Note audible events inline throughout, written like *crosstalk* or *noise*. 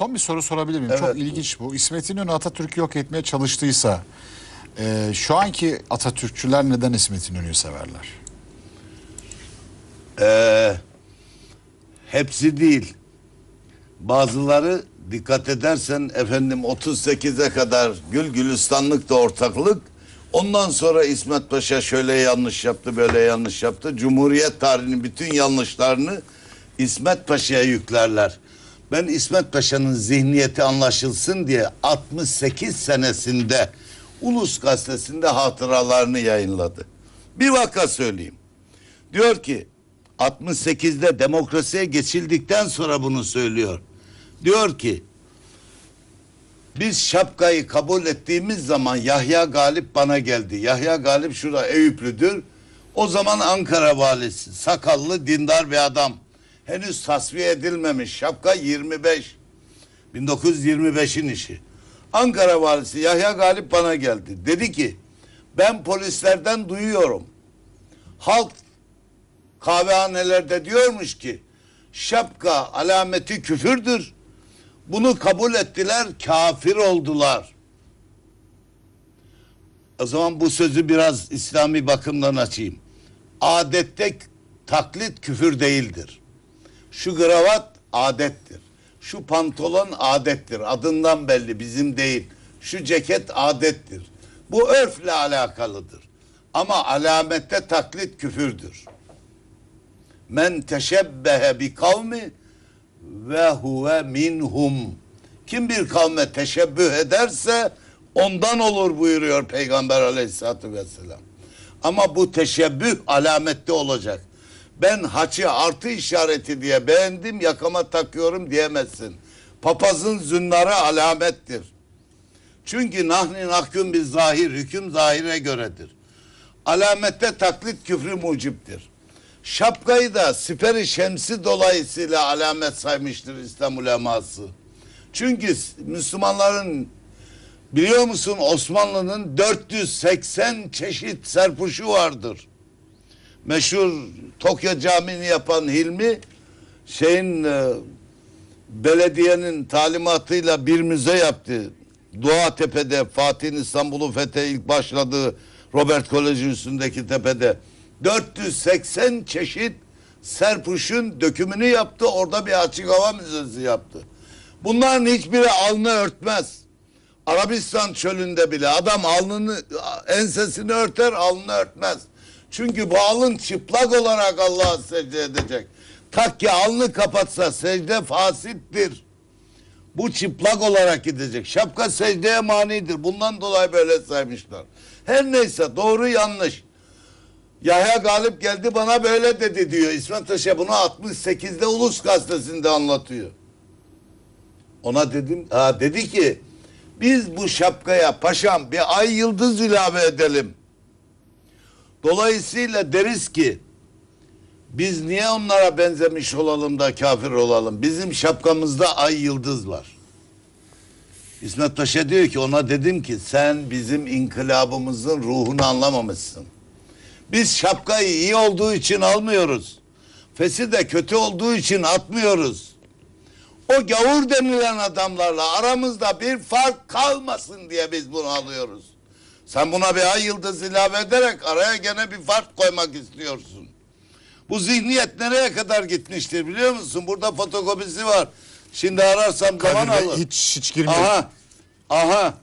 son bir soru sorabilir miyim? Evet. Çok ilginç bu. İsmet İnönü Atatürk'ü yok etmeye çalıştıysa e, şu anki Atatürkçüler neden İsmet İnönü'yü severler? Ee, hepsi değil. Bazıları dikkat edersen efendim 38'e kadar gül gülistanlık da ortaklık. Ondan sonra İsmet Paşa şöyle yanlış yaptı, böyle yanlış yaptı. Cumhuriyet tarihinin bütün yanlışlarını İsmet Paşa'ya yüklerler. Ben İsmet Paşa'nın zihniyeti anlaşılsın diye 68 senesinde Ulus Gazetesi'nde hatıralarını yayınladı. Bir vaka söyleyeyim. Diyor ki 68'de demokrasiye geçildikten sonra bunu söylüyor. Diyor ki biz şapkayı kabul ettiğimiz zaman Yahya Galip bana geldi. Yahya Galip şurada Eyüplüdür. O zaman Ankara valisi. Sakallı dindar bir adam. Henüz tasfiye edilmemiş. Şapka 25. 1925'in işi. Ankara valisi Yahya Galip bana geldi. Dedi ki ben polislerden duyuyorum. Halk kahvehanelerde diyormuş ki şapka alameti küfürdür. Bunu kabul ettiler, kafir oldular. O zaman bu sözü biraz İslami bakımdan açayım. Adette taklit küfür değildir. Şu kravat adettir. Şu pantolon adettir. Adından belli bizim değil. Şu ceket adettir. Bu örfle alakalıdır. Ama alamette taklit küfürdür. Men teşebbehe bi kavmi ve huve minhum. Kim bir kavme teşebbüh ederse ondan olur buyuruyor Peygamber aleyhissalatü vesselam. Ama bu teşebbüh alamette olacak. Ben haçı artı işareti diye beğendim yakama takıyorum diyemezsin. Papazın zünnarı alamettir. Çünkü nahni nahküm bir zahir, hüküm zahire göredir. Alamette taklit küfrü muciptir. Şapkayı da siperi şemsi dolayısıyla alamet saymıştır İslam uleması. Çünkü Müslümanların biliyor musun Osmanlı'nın 480 çeşit serpuşu vardır. Meşhur Tokyo Camii'ni yapan Hilmi şeyin e, belediyenin talimatıyla bir müze yaptı. Dua Tepe'de Fatih'in İstanbul'u fethe ilk başladığı Robert Koleji üstündeki tepede 480 çeşit serpuşun dökümünü yaptı. Orada bir açık hava müzesi yaptı. Bunların hiçbiri alnı örtmez. Arabistan çölünde bile adam alnını ensesini örter alnını örtmez. Çünkü bu alın çıplak olarak Allah'a secde edecek. Tak ki alnı kapatsa secde fasittir. Bu çıplak olarak gidecek. Şapka secdeye manidir. Bundan dolayı böyle saymışlar. Her neyse doğru yanlış. Yahya Galip geldi bana böyle dedi diyor. İsmet Paşa bunu 68'de Ulus Gazetesi'nde anlatıyor. Ona dedim, ha dedi ki biz bu şapkaya paşam bir ay yıldız ilave edelim. Dolayısıyla deriz ki biz niye onlara benzemiş olalım da kafir olalım? Bizim şapkamızda ay yıldız var. İsmet Paşa diyor ki ona dedim ki sen bizim inkılabımızın ruhunu anlamamışsın. Biz şapkayı iyi olduğu için almıyoruz. Fesi de kötü olduğu için atmıyoruz. O gavur denilen adamlarla aramızda bir fark kalmasın diye biz bunu alıyoruz. Sen buna bir ay yıldız ilave ederek araya gene bir fark koymak istiyorsun. Bu zihniyet nereye kadar gitmiştir biliyor musun? Burada fotokopisi var. Şimdi ararsam zaman Bey, alır. hiç hiç girmiyor. Aha, aha.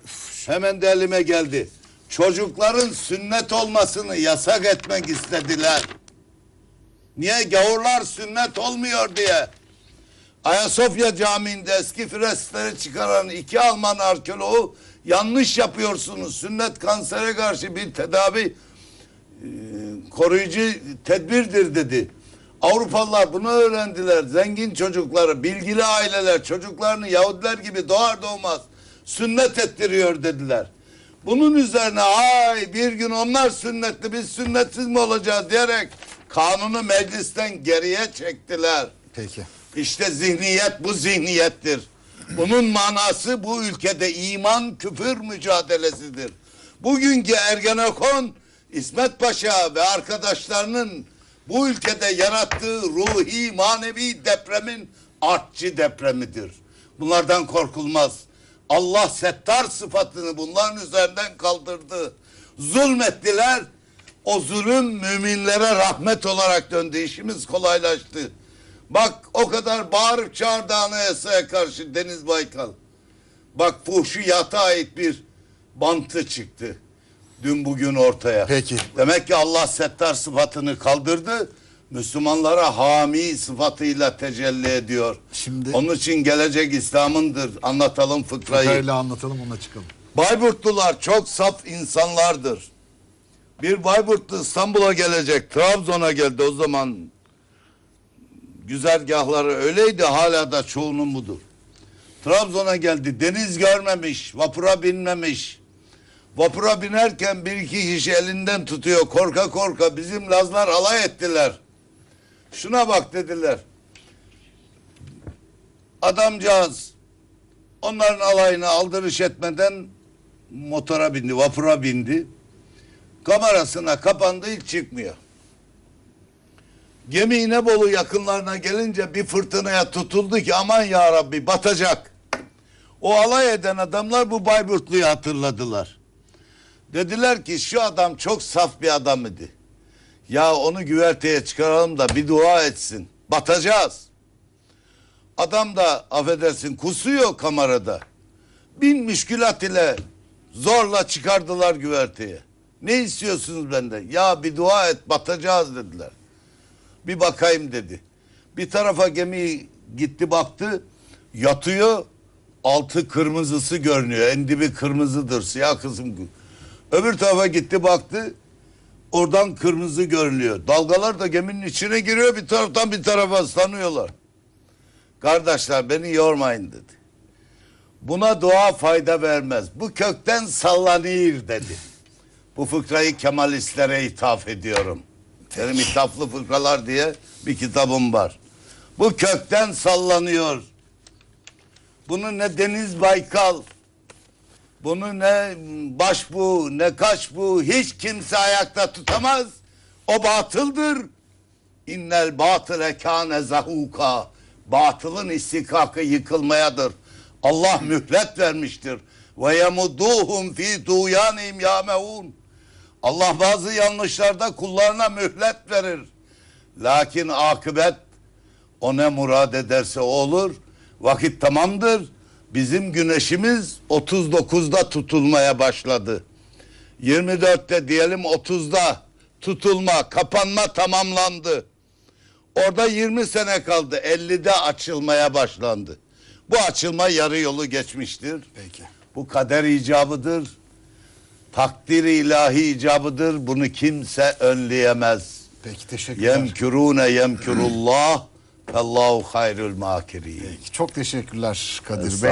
Hemen de elime geldi. Çocukların sünnet olmasını yasak etmek istediler. Niye? Gavurlar sünnet olmuyor diye. Ayasofya Camii'nde eski freskleri çıkaran iki Alman arkeoloğu yanlış yapıyorsunuz. Sünnet kansere karşı bir tedavi e, koruyucu tedbirdir dedi. Avrupalılar bunu öğrendiler. Zengin çocukları, bilgili aileler çocuklarını Yahudiler gibi doğar doğmaz sünnet ettiriyor dediler. Bunun üzerine ay bir gün onlar sünnetli biz sünnetsiz mi olacağız diyerek kanunu meclisten geriye çektiler. Peki. İşte zihniyet bu zihniyettir. Bunun manası bu ülkede iman küfür mücadelesidir. Bugünkü Ergenekon İsmet Paşa ve arkadaşlarının bu ülkede yarattığı ruhi manevi depremin artçı depremidir. Bunlardan korkulmaz. Allah settar sıfatını bunların üzerinden kaldırdı. Zulmettiler. O zulüm müminlere rahmet olarak döndü. İşimiz kolaylaştı. Bak o kadar bağırıp çağırdı anayasaya karşı Deniz Baykal. Bak fuhşiyata ait bir bantı çıktı. Dün bugün ortaya. Peki. Demek ki Allah settar sıfatını kaldırdı. Müslümanlara hami sıfatıyla tecelli ediyor. Şimdi- Onun için gelecek İslam'ındır. Anlatalım fıkrayı. Sırayla anlatalım ona çıkalım. Bayburtlular çok saf insanlardır. Bir Bayburtlu İstanbul'a gelecek. Trabzon'a geldi o zaman. Güzergahları öyleydi hala da çoğunun budur. Trabzon'a geldi. Deniz görmemiş. Vapura binmemiş. Vapura binerken bir iki kişi elinden tutuyor. Korka korka bizim Lazlar alay ettiler. Şuna bak dediler. Adamcağız onların alayına aldırış etmeden motora bindi, vapura bindi. Kamerasına kapandı hiç çıkmıyor. Gemi İnebolu yakınlarına gelince bir fırtınaya tutuldu ki aman ya Rabbi batacak. O alay eden adamlar bu Bayburtlu'yu hatırladılar. Dediler ki şu adam çok saf bir adam idi. Ya onu güverteye çıkaralım da bir dua etsin. Batacağız. Adam da affedersin kusuyor kamerada. Bin müşkülat ile zorla çıkardılar güverteye. Ne istiyorsunuz benden? Ya bir dua et batacağız dediler. Bir bakayım dedi. Bir tarafa gemi gitti baktı. Yatıyor. Altı kırmızısı görünüyor. En dibi kırmızıdır. Siyah kısım. Öbür tarafa gitti baktı. Oradan kırmızı görünüyor. Dalgalar da geminin içine giriyor. Bir taraftan bir tarafa ıslanıyorlar. Kardeşler beni yormayın dedi. Buna dua fayda vermez. Bu kökten sallanır dedi. Bu fıkrayı Kemalistlere ithaf ediyorum. Benim ithaflı fıkralar diye bir kitabım var. Bu kökten sallanıyor. Bunu ne Deniz Baykal, bunu ne baş bu, ne kaş bu, hiç kimse ayakta tutamaz. O batıldır. İnnel batıle kâne zahuka. Batılın istikakı yıkılmayadır. Allah mühlet vermiştir. Ve yemudduhum fi tuğyanihim yâmehûn. Allah bazı yanlışlarda kullarına mühlet verir. Lakin akıbet o ne murad ederse o olur. Vakit tamamdır. Bizim güneşimiz 39'da tutulmaya başladı. 24'te diyelim 30'da tutulma, kapanma tamamlandı. Orada 20 sene kaldı. 50'de açılmaya başlandı. Bu açılma yarı yolu geçmiştir. Peki. Bu kader icabıdır. Takdir ilahi icabıdır. Bunu kimse önleyemez. Peki teşekkürler. Yemkürune yemkürullah. *clears throat* Allahu hayrul makirin. Peki, çok teşekkürler Kadir Bey.